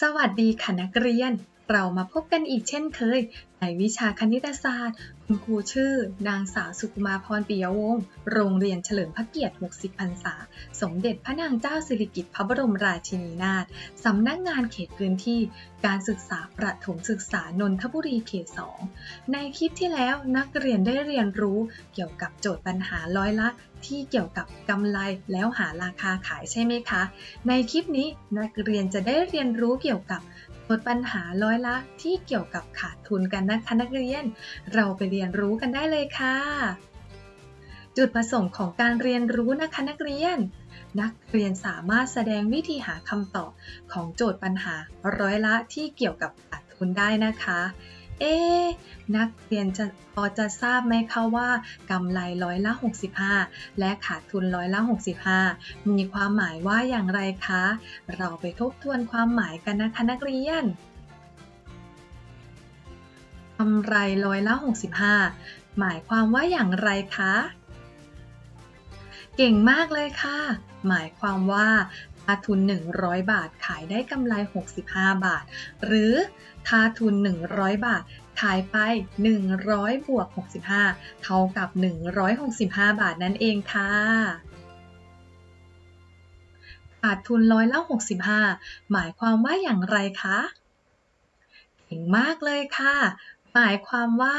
สวัสดีค่ะนักเรียน เรามาพบกันอีกเช่นเคย ในวิชาคณิตศาสตร์ คุณครูชื่อ นางสาวสุกุมาพรปิยวงศ์ โรงเรียนเฉลิมพระเกียรติ 60 พรรษา สมเด็จพระนางเจ้าสิริกิติ์พระบรมราชินีนาถ สำนักงานเขตพื้นที่ การศึกษาประถมศึกษานนทบุรีเขต 2 ในคลิปที่แล้วนักเรียนได้เรียนรู้เกี่ยวกับโจทย์ปัญหาร้อยละที่เกี่ยวกับกำไรแล้วหาราคาขายใช่ไหมคะ ในคลิปนี้นักเรียนจะได้เรียนรู้เกี่ยวกับ โจทย์ปัญหาร้อยละที่เกี่ยวกับขาดทุนกันนะคะนักเรียน เราไปเรียนรู้กันได้เลยค่ะ จุดประสงค์ของการเรียนรู้นะคะนักเรียน นักเรียนสามารถแสดงวิธีหาคำตอบของโจทย์ปัญหาร้อยละที่เกี่ยวกับขาดทุนได้นะคะ เอ๊ะนักเรียนจะพอจะทราบไหมคะว่ากำไรร้อยละ 65 และขาดทุนร้อยละ 65 มีความหมายว่าอย่างไรคะ เราไปทบทวนความหมายกันนะคะนักเรียนกำไรร้อยละ 65 หมายความว่าอย่างไรคะ เก่งมากเลยค่ะ หมายความว่าาทุน 100 บาท ขายได้กำไร 65 บาท หรือถ้าทุน 100 บาท ขายไป 100 บวก 65 เท่ากับ 165 บาทนั่นเองค่ะขาดทุนร้อยละ65 หมายความว่าอย่างไรคะ เก่งมากเลยค่ะ หมายความว่า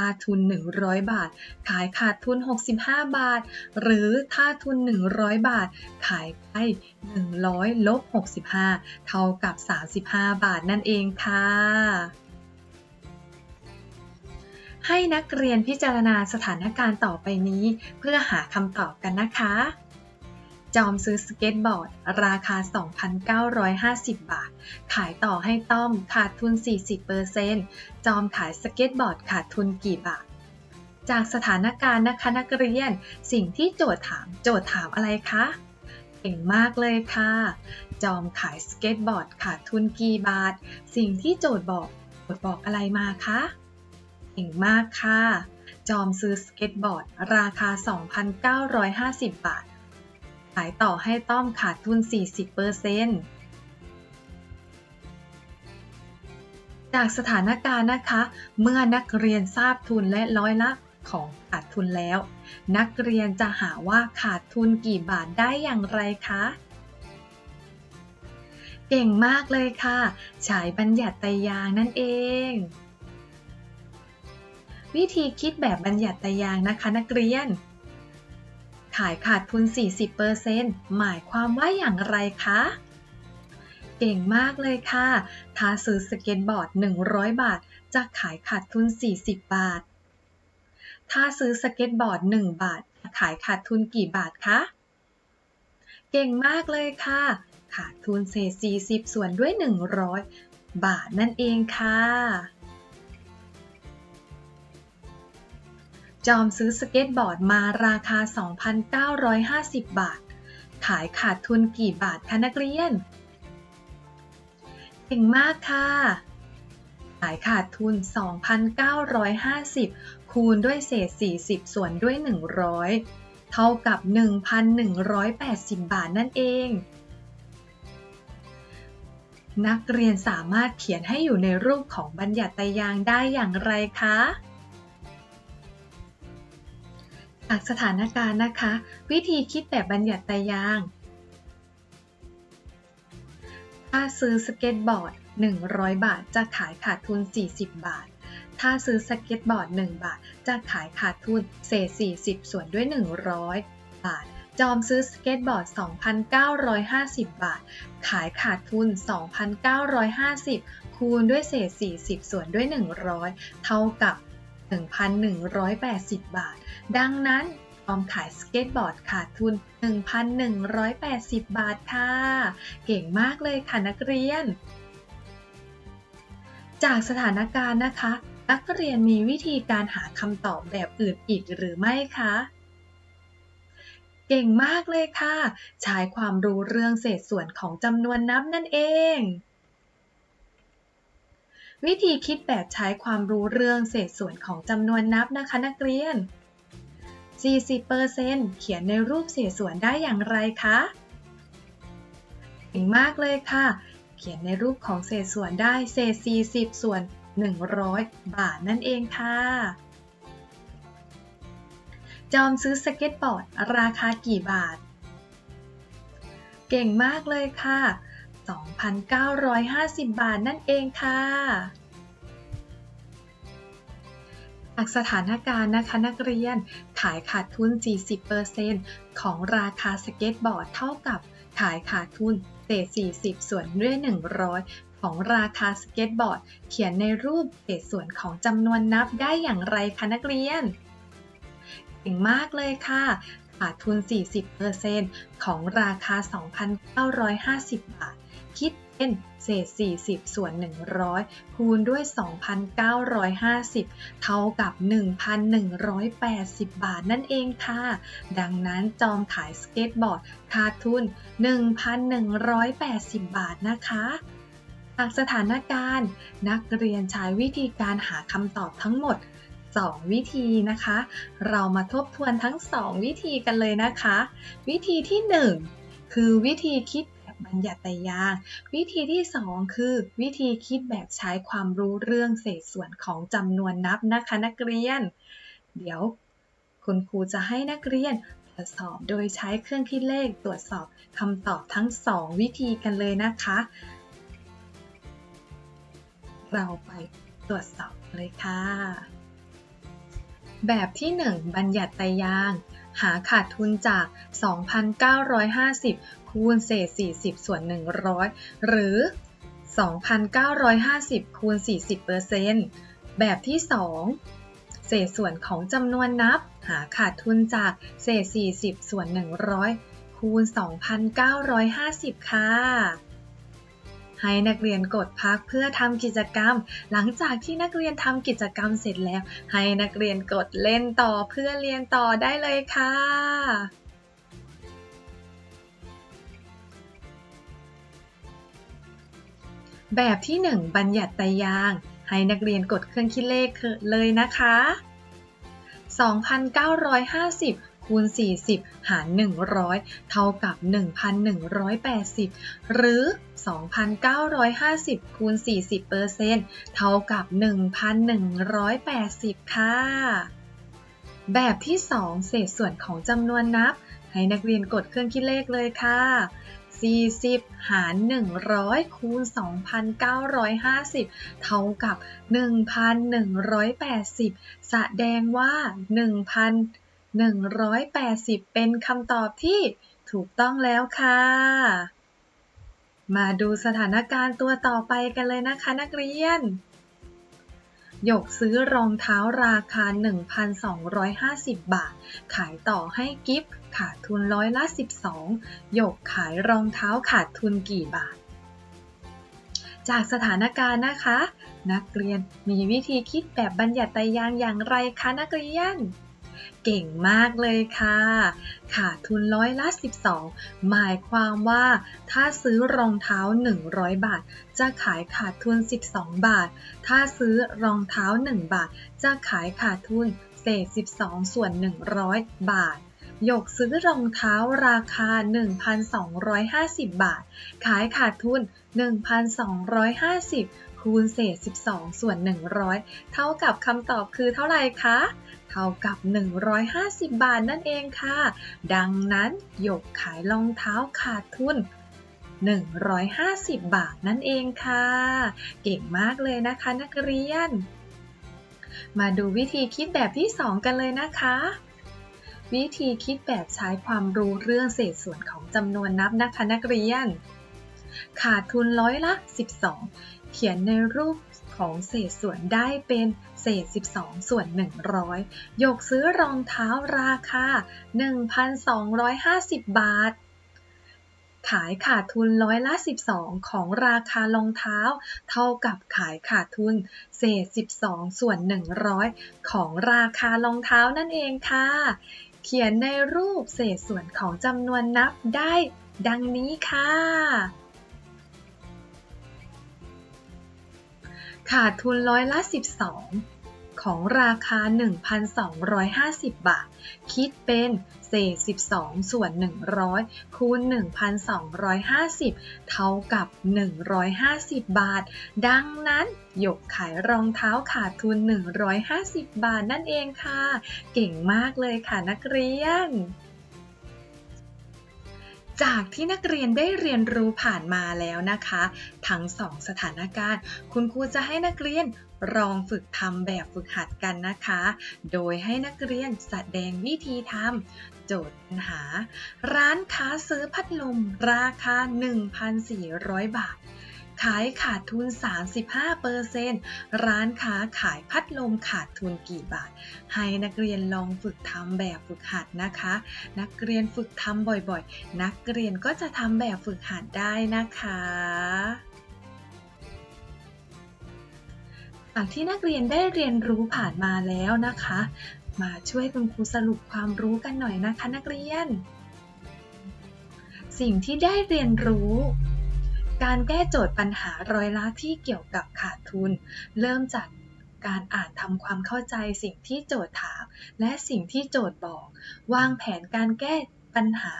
ถ้าทุน 100 บาท ขายขาดทุน 65 บาท หรือถ้าทุน 100 บาท ขายไป 100 ลบ 65 เท่ากับ 35 บาทนั่นเองค่ะให้นักเรียนพิจารณาสถานการณ์ต่อไปนี้ เพื่อหาคำตอบกันนะคะ จอมซื้อสเก็ตบอร์ด ราคา 2,950 บาท ขายต่อให้ต้อมขาดทุน 40%จอมขายสเก็ตบอร์ดขาดทุนกี่บาท จากสถานการณ์นะคะนักเรียน สิ่งที่โจทย์ถามโจทย์ถามอะไรคะ เก่งมากเลยค่ะ จอมขายสเก็ตบอร์ดขาดทุนกี่บาท สิ่งที่โจทย์บอกโจทย์บอกอะไรมาคะ เก่งมากค่ะ จอมซื้อสเก็ตบอร์ด ราคา 2,950 บาท ขายต่อให้ต้อมขาดทุน 40%จากสถานการณ์นะคะ เมื่อนักเรียนทราบทุนและร้อยละของขาดทุนแล้ว นักเรียนจะหาว่าขาดทุนกี่บาทได้อย่างไรคะ เก่งมากเลยค่ะใช้บัญญัติตยางนั่นเอง วิธีคิดแบบบัญญัติตยางนะคะนักเรียน ขายขาดทุน 40%หมายความว่าอย่างไรคะ เก่งมากเลยค่ะ ถ้าซื้อสเก็ตบอร์ด 100 บาท จะขายขาดทุน 40 บาท ถ้าซื้อสเก็ตบอร์ด 1 บาทจะขายขาดทุนกี่บาทคะ เก่งมากเลยค่ะ ขาดทุนเศษ 40 ส่วนด้วย 100 บาทนั่นเองค่ะ จอมซื้อสเก็ตบอร์ดมาราคา 2,950 บาท ขายขาดทุนกี่บาทคะนักเรียน เก่งมากค่ะ ขายขาดทุน 2,950 คูณด้วยเศษ 40 ส่วนด้วย 100 เท่ากับ 1,180 บาทนั่นเอง นักเรียนสามารถเขียนให้อยู่ในรูปของบัญญัติยางได้อย่างไรคะ จากสถานการณ์นะคะ วิธีคิดแบบบัญญัติตรยาง ถ้าซื้อสเก็ตบอร์ด 100 บาท จะขายขาดทุน 40 บาท ถ้าซื้อสเก็ตบอร์ด 1 บาท จะขายขาดทุนเศษ 40 ส่วนด้วย 100 บาท จอมซื้อสเก็ตบอร์ด 2,950 บาท ขายขาดทุน 2,950 คูณด้วยเศษ 40 ส่วนด้วย 100 เท่ากับ 1,180 บาท ดังนั้นจอมขายสเก็ตบอร์ดขาดทุน 1,180 บาทค่ะ เก่งมากเลยค่ะนักเรียน จากสถานการณ์นะคะ นักเรียนมีวิธีการหาคำตอบแบบอื่นอีกหรือไม่คะเก่งมากเลยค่ะ ใช้ความรู้เรื่องเศษส่วนของจำนวนนับนั่นเอง วิธีคิดแบบใช้ความรู้เรื่องเศษส่วนของจำนวนนับนะคะนักเรียน 40%เขียนในรูปเศษส่วนได้อย่างไรคะเก่งมากเลยค่ะ เขียนในรูปของเศษส่วนได้เศษ 40 ส่วน 100 บาทนั่นเองค่ะ จอมซื้อสเก็ตบอร์ด ราคากี่บาท เก่งมากเลยค่ะ 2,950 บาทนั่นเองค่ะ จากสถานการณ์นะคะนักเรียนขายขาดทุน 40%ของราคาสเก็ตบอร์ดเท่ากับขายขาดทุนเศษ 40 ส่วนด้วย 100ของราคาสเก็ตบอร์ด เขียนในรูปเศษส่วนของจำนวนนับได้อย่างไรคะนักเรียนเก่งมากเลยค่ะ ขาดทุน 40%ของราคา 2,950 บาท คิดเป็นเศษ 40 ส่วน 100 คูณด้วย 2,950 เท่ากับ 1,180 บาทนั่นเองค่ะ ดังนั้นจอมขายสเก็ตบอร์ดขาดทุน 1,180 บาทนะคะจากสถานการณ์ นักเรียนใช้วิธีการหาคำตอบทั้งหมด 2 วิธีนะคะ เรามาทบทวนทั้ง 2 วิธีกันเลยนะคะ วิธีที่ 1 คือวิธีคิด บัญญัติยาง วิธีที่ 2 คือ วิธีคิดแบบใช้ความรู้เรื่องเศษส่วนของจำนวนนับนะคะนักเรียน เดี๋ยวคุณครูจะให้นักเรียนตรวจสอบโดยใช้เครื่องคิดเลขตรวจสอบคำตอบทั้ง 2 วิธีกันเลยนะคะ เราไปตรวจสอบเลยค่ะ แบบที่ 1 บัญญัติไตยาง หาขาดทุนจาก 2,950 คูณเศษ 40 ส่วน 100 หรือ 2,950 คูณ 40เอร์เซนแบบที่ 2 เศษส่วนของจำนวนนับ หาขาดทุนจากเศษ 40 ส่วน 100 คูณ 2,950 ค่ะ ให้นักเรียนกดพักเพื่อทำกิจกรรม หลังจากที่นักเรียนทำกิจกรรมเสร็จแล้ว ให้นักเรียนกดเล่นต่อเพื่อเรียนต่อได้เลยค่ะแบบที่ 1 บัญญัติยาง ให้นักเรียนกดเครื่องคิดเลขเลยนะคะ 2,950 คูณ 40 หาร 100 เท่ากับ 1,180 หรือ 2,950 คูณ 40เปอร์เซ็นต์เท่ากับ 1,180 ค่ะ แบบที่ 2 เศษส่วนของจำนวนนับ ให้นักเรียนกดเครื่องคิดเลขเลยค่ะ40 หาร 100 คูณ 2,950 เท่ากับ 1,180 แสดงว่า 1,000 180 เป็นคำตอบที่ถูกต้องแล้วค่ะ มาดูสถานการณ์ตัวต่อไปกันเลยนะคะนักเรียน หยกซื้อรองเท้าราคา 1,250 บาท ขายต่อให้กิฟขาดทุนร้อยละ 12 หยกขายรองเท้าขาดทุนกี่บาท จากสถานการณ์นะคะ นักเรียนมีวิธีคิดแบบบัญญัติยางอย่างไรคะนักเรียน เก่งมากเลยค่ะ ขาดทุนร้อยละ 12 หมายความว่าถ้าซื้อรองเท้า 100 บาท จะขายขาดทุน 12 บาท ถ้าซื้อรองเท้า 1 บาท จะขายขาดทุนเศษ 12 ส่วน 100 บาทหยกซื้อรองเท้าราคา 1,250 บาท ขายขาดทุน 1,250 คูณเศษ 12 ส่วน 100 เท่ากับคำตอบคือเท่าไหร่คะ เท่ากับ 150 บาทนั่นเองค่ะ ดังนั้นหยกขายรองเท้าขาดทุน 150 บาทนั่นเองค่ะ เก่งมากเลยนะคะนักเรียน มาดูวิธีคิดแบบที่ 2 กันเลยนะคะวิธีคิดแบบใช้ความรู้เรื่องเศษส่วนของจำนวนนับนะคะนักเรียน ขาดทุนร้อยละ 12 เขียนในรูป ของเศษส่วนได้เป็นเศษ 12 ส่วน 100ยกซื้อรองเท้าราคา 1,250 บาท ขายขาดทุนร้อยละ 12 ของราคารองเท้า เท่ากับขายขาดทุน เศษ 12 ส่วน 100 ของราคารองเท้านั่นเองค่ะ เขียนในรูปเศษส่วนของจำนวนนับได้ ดังนี้ค่ะ ขาดทุนร้อยละ 12 ของราคา 1,250 บาท คิดเป็นเศษ 12 ส่วน 100 คูณ 1,250 เท่ากับ 150 บาท ดังนั้นหยกขายรองเท้าขาดทุน 150 บาทนั่นเองค่ะ เก่งมากเลยค่ะนักเรียน จากที่นักเรียนได้เรียนรู้ผ่านมาแล้วนะคะ ทั้งสองสถานการณ์ คุณครูจะให้นักเรียนลองฝึกทำแบบฝึกหัดกันนะคะ โดยให้นักเรียนแสดงวิธีทำโจทย์ปัญหา ร้านค้าซื้อพัดลมราคา 1,400 บาท ขายขาดทุน 35%ร้านค้าขายพัดลมขาดทุนกี่บาท ให้นักเรียนลองฝึกทำแบบฝึกหัดนะคะ นักเรียนฝึกทำบ่อยๆ นักเรียนก็จะทำแบบฝึกหัดได้นะคะจากที่นักเรียนได้เรียนรู้ผ่านมาแล้วนะคะ มาช่วยคุณครูสรุปความรู้กันหน่อยนะคะนักเรียน สิ่งที่ได้เรียนรู้ การแก้โจทย์ปัญหารอยละที่เกี่ยวกับขาดทุน เริ่มจากการอ่านทำความเข้าใจสิ่งที่โจทย์ถาม และสิ่งที่โจทย์บอก วางแผนการแก้ปัญหา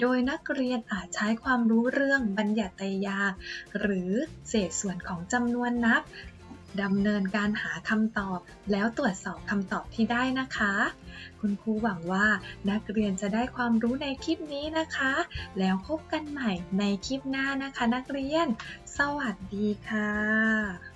โดยนักเรียนอาจใช้ความรู้เรื่องบัญญัติยาหรือเศษส่วนของจำนวนนับ ดำเนินการหาคำตอบ แล้วตรวจสอบคำตอบที่ได้นะคะ คุณครูหวังว่านักเรียนจะได้ความรู้ในคลิปนี้นะคะ แล้วพบกันใหม่ในคลิปหน้านะคะ นักเรียน สวัสดีค่ะ